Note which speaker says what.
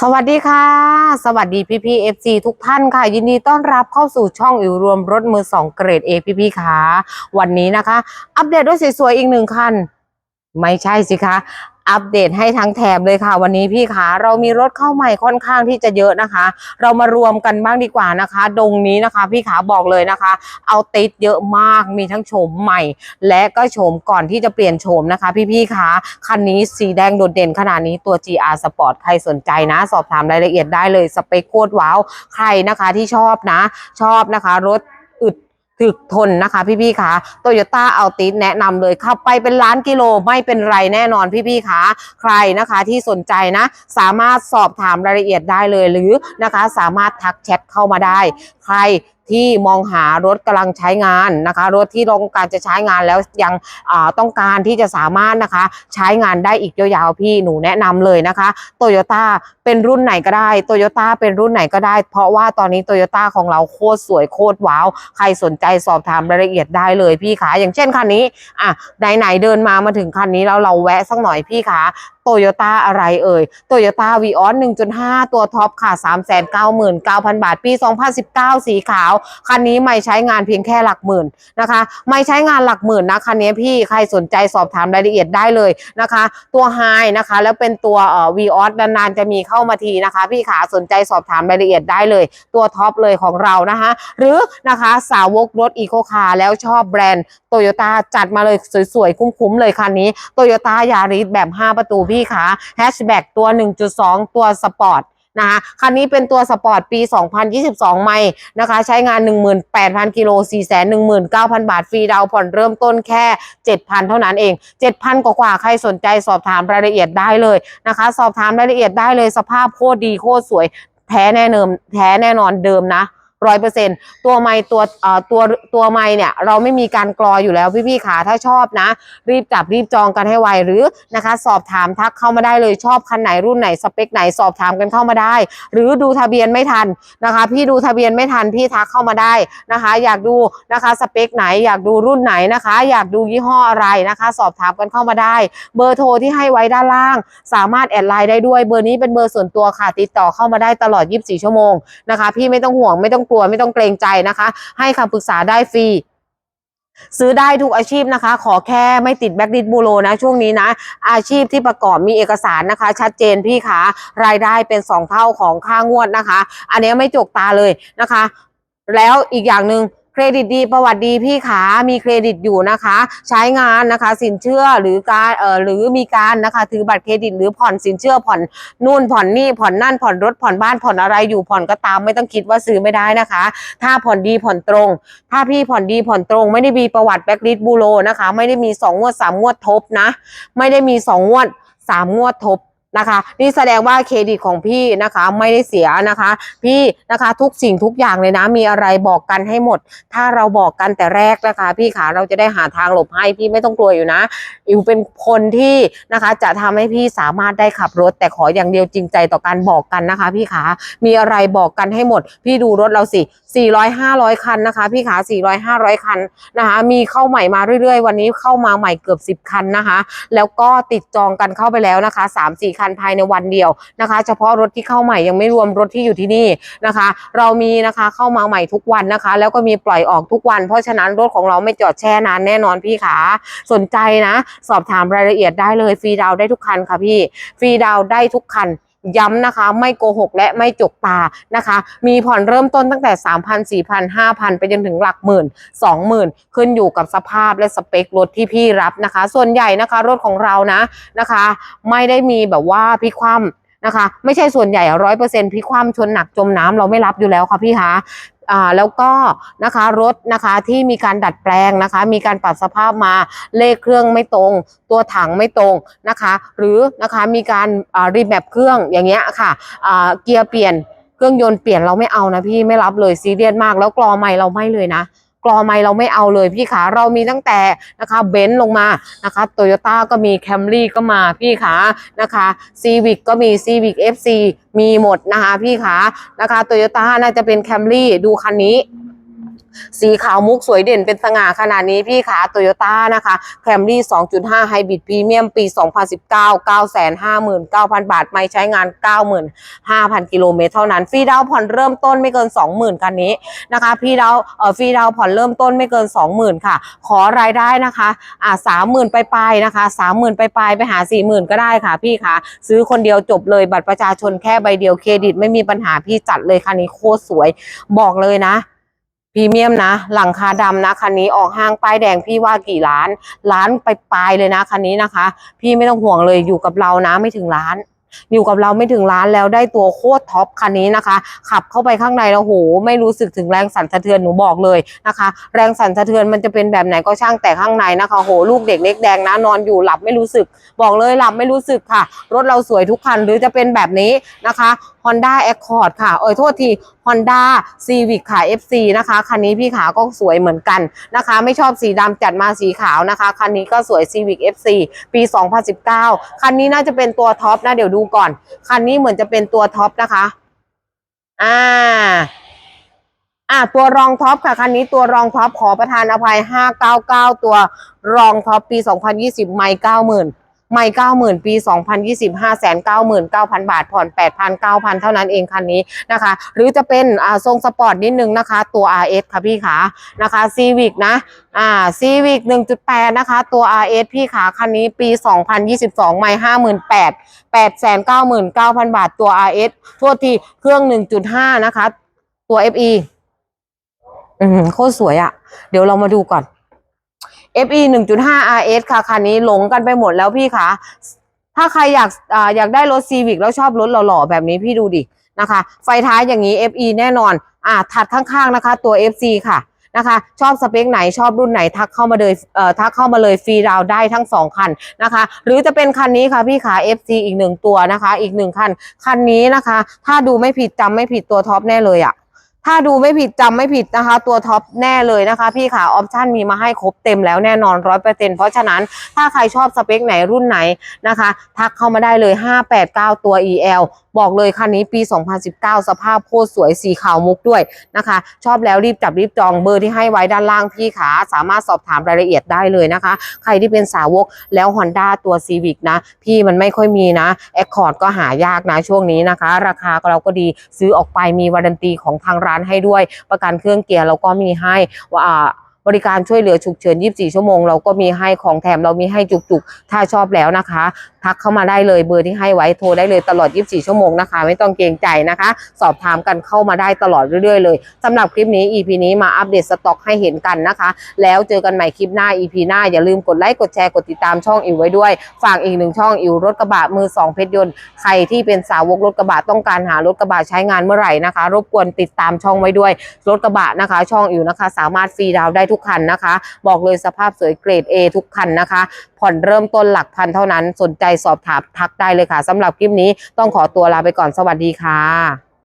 Speaker 1: สวัสดีค่ะ สวัสดีพี่พีเอฟซีทุกท่านค่ะ ยินดีต้อนรับเข้าสู่ช่องอิวรวมรถมือสองเกรดเอพี่พี่ค่ะ วันนี้นะคะ อัปเดตรถสวยๆอีกหนึ่งคัน ไม่ใช่สิคะ อัปเดตให้ทั้งแถบเลยค่ะ วันนี้พี่ขาเรามีรถเข้าใหม่ค่อนข้างที่จะเยอะนะคะ เรามารวมกันบ้างดีกว่านะคะ ดงนี้นะคะ พี่ขาบอกเลยนะคะ เอาติดเยอะมากมีทั้งโฉมใหม่ และก็โฉมก่อนที่จะเปลี่ยนโฉมนะคะ พี่ๆคะคันนี้สีแดงโดดเด่นขนาดนี้ตัว GR Sport ใครสนใจนะ สอบถามรายละเอียดได้เลยสเปคโคตรว้าวใครนะคะที่ชอบนะ ชอบนะคะรถ ถึกทนนะคะพี่ๆคะโตโยต้าเอาติสแนะนำเลยขับไปเป็นล้านกิโลไม่เป็นไรแน่นอนพี่ๆคะใครนะคะที่สนใจนะ สามารถสอบถามรายละเอียดได้เลยหรือนะคะ สามารถทักแชทเข้ามาได้ ใคร ที่มองหารถกำลังใช้งานนะคะ รถที่ต้องการจะใช้งานแล้วยังต้องการที่จะสามารถนะคะ ใช้งานได้อีกยาวๆพี่หนูแนะนำเลยนะคะโตโยต้าเป็นรุ่นไหนก็ได้โตโยต้าเป็นรุ่นไหนก็ได้ เพราะว่าตอนนี้โตโยต้าของเราโคตรสวยโคตรว้าว ใครสนใจสอบถามรายละเอียดได้เลยพี่ขาอย่างเช่นคันนี้อะไหนๆเดินมามาถึงคันนี้แล้วเราแวะสักหน่อยพี่ขา โตโยต้าอะไรเอ่ยโตโยต้าวีออส1.5 ตัวท็อปค่ะ 399,000 บาท ปี 2019 สีขาว คันนี้ไม่ใช้งานเพียงแค่หลักหมื่นนะคะ ไม่ใช้งานหลักหมื่นนะคันนี้พี่ใครสนใจสอบถามรายละเอียดได้เลยนะคะ ตัวไฮนะคะ แล้วเป็นตัวเอ่อวีออสนานๆจะมีเข้ามาทีนะคะ พี่ขาสนใจสอบถามรายละเอียดได้เลย ตัวท็อปเลยของเรานะคะหรือนะคะสาวกรถอีโคคาร์แล้วชอบแบรนด์โตโยต้าจัดมาเลยสวยๆ คุ้มๆเลยคันนี้โตโยต้ายาริสแบบ 5 ประตูพี่ขาแฮชแบ็กตัว 1.2 ตัวสปอร์ตนะคะคันนี้เป็นตัวสปอร์ตปี 2022 ใหม่นะคะ ใช้งาน 18,000 กิโล 419,000 บาท ฟรีดาวผ่อนเริ่มต้นแค่ 7,000 เท่านั้นเอง 7,000 กว่าๆใครสนใจสอบถามรายละเอียดได้เลยนะคะ สอบถามรายละเอียดได้เลยสภาพโคตรดีโคตรสวย แท้แน่เนิมแท้แน่นอนเดิมนะ ร้อยเปอร์เซ็นตัวไม้ตัวเอ่อตัวตัวไม้เนี่ยเราไม่มีการกรออยู่แล้วพี่ๆขาถ้าชอบนะ รีบจับรีบจองกันให้ไวหรือนะคะ สอบถามทักเข้ามาได้เลยชอบคันไหนรุ่นไหนสเปคไหนสอบถามกันเข้ามาได้ หรือดูทะเบียนไม่ทันนะคะ พี่ดูทะเบียนไม่ทันพี่ทักเข้ามาได้นะคะ อยากดูนะคะสเปคไหนอยากดูรุ่นไหนนะคะ อยากดูยี่ห้ออะไรนะคะ สอบถามกันเข้ามาได้ เบอร์โทรที่ให้ไว้ด้านล่าง สามารถแอดไลน์ได้ด้วยเบอร์นี้เป็นเบอร์ส่วนตัวค่ะติดต่อเข้ามาได้ตลอด 24 ชั่วโมงนะคะ พี่ไม่ต้องห่วงไม่ต้องกลัวไม่ต้องเกรงใจนะคะ ให้คำปรึกษาได้ฟรีซื้อได้ทุกอาชีพนะคะ ขอแค่ไม่ติดแบ็กดิสบูโรนะ ช่วงนี้นะ อาชีพที่ประกอบมีเอกสารนะคะ ชัดเจนพี่ขารายได้เป็น 2 เท่าของค่างวดนะคะ อันนี้ไม่จกตาเลยนะคะ แล้วอีกอย่างหนึ่ง เครดิตดีประวัติดีพี่ขา มีเครดิตอยู่นะคะ ใช้งานนะคะ สินเชื่อหรือการเอ่อหรือมีการนะคะถือบัตรเครดิตหรือผ่อนสินเชื่อผ่อนนู่นผ่อนนี่ผ่อนนั่นผ่อนรถผ่อนบ้านผ่อนอะไรอยู่ผ่อนก็ตามไม่ต้องคิดว่าซื้อไม่ได้นะคะ ถ้าผ่อนดีผ่อนตรง ถ้าพี่ผ่อนดีผ่อนตรง ไม่ได้มีประวัติแบ็กลิสบูโรนะคะ ไม่ได้มีสองงวดสามงวดทบนะ ไม่ได้มีสองงวดสามงวดทบ นะคะ นี่แสดงว่าเครดิตของพี่นะคะไม่ได้เสียนะคะ พี่นะคะทุกสิ่งทุกอย่างเลยนะมีอะไรบอกกันให้หมด ถ้าเราบอกกันแต่แรกนะคะ พี่ขาเราจะได้หาทางหลบให้พี่ไม่ต้องกลัวอยู่นะอิวเป็นคนที่นะคะจะทำให้พี่สามารถได้ขับรถ แต่ขออย่างเดียวจริงใจต่อการบอกกันนะคะ พี่ขามีอะไรบอกกันให้หมด พี่ดูรถเราสิ400 500 คันนะคะ พี่ขา 400 500 คันนะคะ มีเข้าใหม่มาเรื่อยๆ วันนี้เข้ามาใหม่เกือบ 10 คันนะคะ แล้วก็ติดจองกันเข้าไปแล้วนะคะ 3-4 คันภายในวันเดียวนะคะ เฉพาะรถที่เข้าใหม่ยังไม่รวมรถที่อยู่ที่นี่นะคะ เรามีนะคะเข้ามาใหม่ทุกวันนะคะ แล้วก็มีปล่อยออกทุกวัน เพราะฉะนั้นรถของเราไม่จอดแช่นานแน่นอนพี่ขาสนใจนะ สอบถามรายละเอียดได้เลยฟรีดาวได้ทุกคันค่ะพี่ฟรีดาวได้ทุกคัน ย้ำนะคะ ไม่โกหกและไม่จกตานะคะ มีผ่อนเริ่มต้นตั้งแต่ 3,000 4,000 5,000 ไปจนถึงหลักหมื่น 20,000 ขึ้นอยู่กับสภาพและสเปครถที่พี่รับนะคะ ส่วนใหญ่นะคะรถของเรานะนะคะ ไม่ได้มีแบบว่าพลิกคว่ำนะคะ ไม่ใช่ส่วนใหญ่ร้อยเปอร์เซ็นต์พลิกคว่ำชนหนักจมน้ำเราไม่รับอยู่แล้วค่ะพี่คะ อ่าแล้วก็นะคะรถนะคะที่มีการดัดแปลงนะคะ มีการปรับสภาพมาเลขเครื่องไม่ตรง ตัวถังไม่ตรงนะคะ หรือนะคะมีการอ่ารีแมปเครื่องอย่างเงี้ยค่ะอ่าเกียร์เปลี่ยนเครื่องยนต์เปลี่ยนเราไม่เอานะพี่ไม่รับเลยซีเรียสมากแล้วกรอใหม่เราไม่เลยนะ ลอไม่เราไม่เอาเลยพี่ขาเรามีตั้งแต่นะคะเบนซ์ลงมานะคะโตโยต้าก็มีแคมรี่ก็มาพี่ขานะคะซีวิกก็มีซีวิกเอฟซีมีหมดนะคะพี่ขานะคะโตโยต้าน่าจะเป็นแคมรี่ดูคันนี้ สีขาวมุกสวยเด่นเป็นสง่าขนาดนี้พี่ขาโตโยต้านะคะแคมรี่ 2.5 ไฮบริดพรีเมียมปี 2019 959,000 บาท ไม่ใช้งาน 95,000 กิโลเมตรเท่านั้น ฟรีดาวน์ผ่อนเริ่มต้นไม่เกิน 20,000 คันนี้นะคะพี่ดาวเอ่อฟรีดาวน์ผ่อนเริ่มต้นไม่เกิน 20,000 ค่ะ ขอรายได้นะคะอ่า30,000 ไปปลายนะคะ 30,000 ไปปลายไปหา 40,000 ก็ได้ค่ะพี่คะซื้อคนเดียวจบเลยบัตรประชาชนแค่ใบเดียวเครดิต ไม่มีปัญหาพี่จัดเลยคันนี้โคตรสวยบอกเลยนะ รีเมียมนะ หลังคาดำนะคันนี้ออกห้างป้ายแดงพี่ว่ากี่ล้าน ล้านไปปลายเลยนะคันนี้นะคะ พี่ไม่ต้องห่วงเลยอยู่กับเรานะไม่ถึงล้าน อยู่กับเราไม่ถึงล้านแล้วได้ตัวโคตรท็อปคันนี้นะคะ ขับเข้าไปข้างในแล้วโหไม่รู้สึกถึงแรงสั่นสะเทือนหนูบอกเลยนะคะ แรงสั่นสะเทือนมันจะเป็นแบบไหนก็ช่างแต่ข้างในนะคะโหลูกเด็กเล็กแดงนะนอนอยู่หลับไม่รู้สึก บอกเลยหลับไม่รู้สึกค่ะ รถเราสวยทุกคันหรือจะเป็นแบบนี้นะคะ Honda Accord ค่ะ เอ้ยโทษที Honda Civic ค่ะ FC นะคะ คันนี้พี่ขาก็สวยเหมือนกันนะคะ ไม่ชอบสีดำจัดมาสีขาวนะคะ คันนี้ก็สวย Civic FC ปี 2019 คันนี้น่าจะเป็นตัวท็อปนะ เดี๋ยวดูก่อน คันนี้เหมือนจะเป็นตัวท็อปนะคะ อ่าอ่าตัวรองท็อปค่ะ คันนี้ตัวรองท็อปขอประทานอภัย 599 ตัวรองท็อปปี 2020 ไม่ 90,000 ไม่เก้าหมื่นปีสองพันยี่สิบห้าแสนเก้าหมื่นเก้าพันบาท ผ่อนแปดพันเก้าพันเท่านั้นเองคันนี้นะคะ หรือจะเป็นอ่าทรงสปอร์ตนิดนึงนะคะ ตัว RS ค่ะพี่ขานะคะซีวิกนะอ่าซีวิกหนึ่งจุดแปดนะคะตัว RS พี่ขาคันนี้ปีสองพันยี่สิบสองไม่ห้าหมื่นแปดแปดแสนเก้าหมื่นเก้าพันบาทตัว RS ทั่วที่เครื่องหนึ่งจุดห้านะคะ ตัว FE อืมโคตรสวยอะ่ะ เดี๋ยวเรามาดูก่อน FE 1.5 RS ค่ะคันนี้หลงกันไปหมดแล้วพี่คะถ้าใครอยากออยากได้รถ Civic แล้วชอบรถหล่อๆแบบนี้พี่ดูดินะคะ ไฟท้ายอย่างนี้ FE แน่นอนอ่าถัดข้างๆนะคะ ตัว FC ค่ะนะคะ ชอบสเปคไหนชอบรุ่นไหนทักเข้ามาเลยเอ่อทักเข้ามาเลยฟรีดาวได้ทั้งสองคันนะคะ หรือจะเป็นคันนี้ค่ะพี่ขา FC อีกหนึ่งตัวนะคะ อีกหนึ่งคัน คันนี้นะคะ ถ้าดูไม่ผิดจำไม่ผิดตัวท็อปแน่เลยอะ ถ้าดูไม่ผิดจำไม่ผิดนะคะ ตัวท็อปแน่เลยนะคะ พี่ขาออปชั่นมีมาให้ครบเต็มแล้วแน่นอนร้อยเปอร์เซ็นเพราะฉะนั้นถ้าใครชอบสเปคไหนรุ่นไหนนะคะ ทักเข้ามาได้เลย 589 ตัว EL บอกเลยคันนี้ปี 2019 สภาพโคตรสวยสีขาวมุกด้วยนะคะ ชอบแล้วรีบจับรีบจองเบอร์ที่ให้ไว้ด้านล่างพี่ขาสามารถสอบถามรายละเอียดได้เลยนะคะ ใครที่เป็นสาวกแล้ว Honda ตัว Civic นะ พี่มันไม่ค่อยมีนะ Accord ก็หายากนะช่วงนี้นะคะ ราคาเราก็ดีซื้อออกไปมีวารันตีของทางร้านให้ด้วย ประกันเครื่องเกียร์เราก็มีให้ว่าอ่า บริการช่วยเหลือฉุกเฉิน 24 ชั่วโมง เราก็มีให้ของแถมเรามีให้จุกๆ ถ้าชอบแล้วนะคะ ทักเข้ามาได้เลยเบอร์ที่ให้ไว้โทรได้เลยตลอด 24 ชั่วโมงนะคะ ไม่ต้องเกรงใจนะคะ สอบถามกันเข้ามาได้ตลอดเรื่อยๆ เลยสำหรับคลิปนี้ EP นี้มาอัปเดตสต็อกให้เห็นกันนะคะ แล้วเจอกันใหม่คลิปหน้า EP หน้าอย่าลืมกดไลค์กดแชร์กดติดตามช่องอิวไว้ด้วยฝากอีกหนึ่งช่องอิวรถกระบะมือสองเพชรยนต์ใครที่เป็นสาวกรถกระบะต้องการหารถกระบะใช้งานเมื่อไหร่นะคะ รบกวนติดตามช่องไว้ด้วยรถกระบะนะคะ ช่องอิวนะคะ สามารถฟรีดาวได้ทุกคันนะคะ บอกเลยสภาพสวยเกรด A ทุกคันนะคะ ผ่อนเริ่มต้นหลักพันเท่านั้น สนใจสอบถามทักได้เลยค่ะสำหรับคลิปนี้ต้องขอตัวลาไปก่อนสวัสดีค่ะ